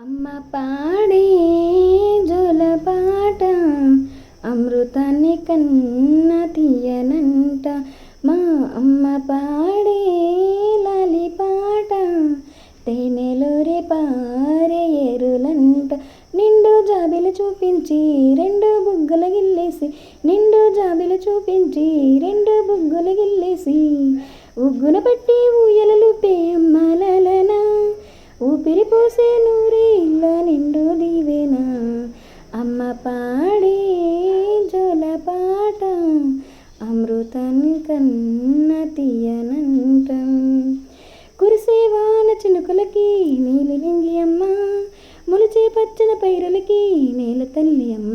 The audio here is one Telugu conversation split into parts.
అమ్మ పాడే జోలపాట అమృతాన్ని కన్న తీయనంట. మా అమ్మ పాడే లాలిపాట తేనెలోరే పారే ఎరులంట నిండు జాబిలు చూపించి రెండు బుగ్గలు గిల్లేసి నిండు జాబిలు చూపించి రెండు బుగ్గలు గిల్లేసి ఉగ్గున పట్టి ఊయలలు పే అమ్మలనా ఊపిరి పోసే నిండు దీవేనా. అమ్మ పాడే జోలపాట అమృతాన్ని కన్న తీయనంట. కురిసేవాన చినుకులకి నీలి నింగి అమ్మ ములిచే పచ్చని పైరులకి నేల తల్లి అమ్మ.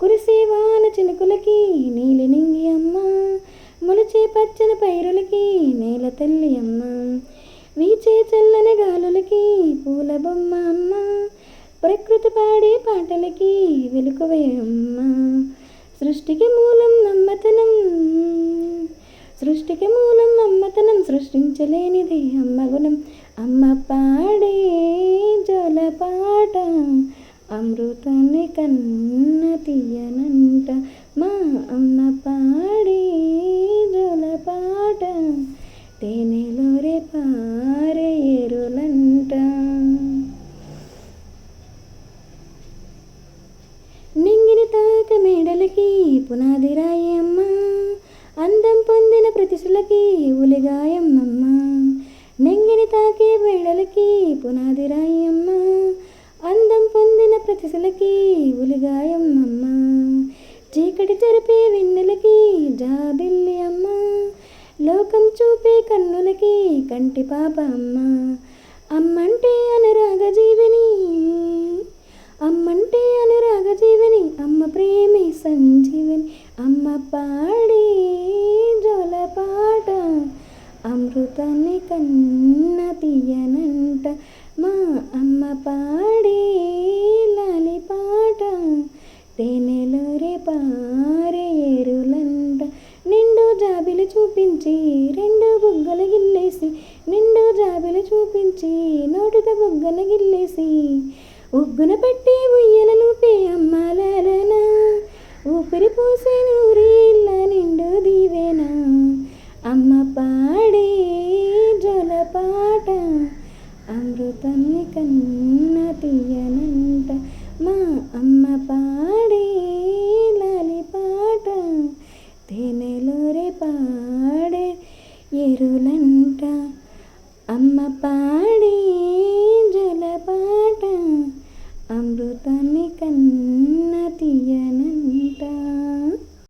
కురిసేవాన చినుకులకి నీలి నింగి అమ్మ ములిచే పచ్చని పైరులకి నేల తల్లి అమ్మ. వీచే చల్లని గాలు బొమ్మ అమ్మ ప్రకృతి పాడే పాటలకి వెలుకవేయమ్మ సృష్టికి మూలం నమ్మతనం సృష్టికి మూలం అమ్మతనం సృష్టించలేనిది అమ్మ గుణం. అమ్మ పాడే జలపాట అమృతాన్ని కన్న తీయనంట మా అమ్మ పా జలపాట తేనెలో రే పారే ఎరులంట నింగిని తాక మేడలకి పునాది రాయి అందం పొందిన ప్రతిశలకి ఉలిగాయమ్మమ్మ. నెంగిని తాకే వేళలకి పునాది రాయి అందం పొందిన ప్రతిశలకి ఉలిగాయమ్మమ్మ. చీకటి తెరిపే వెన్నెలకి జాబిల్లి అమ్మ. లోకం చూపే కన్నులకి కంటి పాప అమ్మ. అమ్మంటే అనురాగ జీవిని అమ్మంటే అనురాగ జీవిని అమ్మ ప్రేమే సంజీవని అమ్మ పాడే జోలపాట అమృతాన్ని కన్న తీయనంట మా అమ్మ పాడే లాలిపాట తేనెలో రే పారే ఎరులంట నిండు జాబిలు చూపించి రెండు బుగ్గలు గిల్లేసి నిండు జాబిలు చూపించి నోటితో బుగ్గలు గిల్లేసి. ఉగ్గున పట్టి ఉయ్యలను పే అమ్మాల ఊపిరి పోసే నూరేళ్ళ నిండు దీవేనా అమ్మ పాడే జలపాట అమృతాన్ని కన్న తీయనంట. మా అమ్మ పాడే లాలిపాట తేనెలో రే పాడే ఎరులంట. అమ్మ పాడే జలపాట అమృతాన్ని కన్న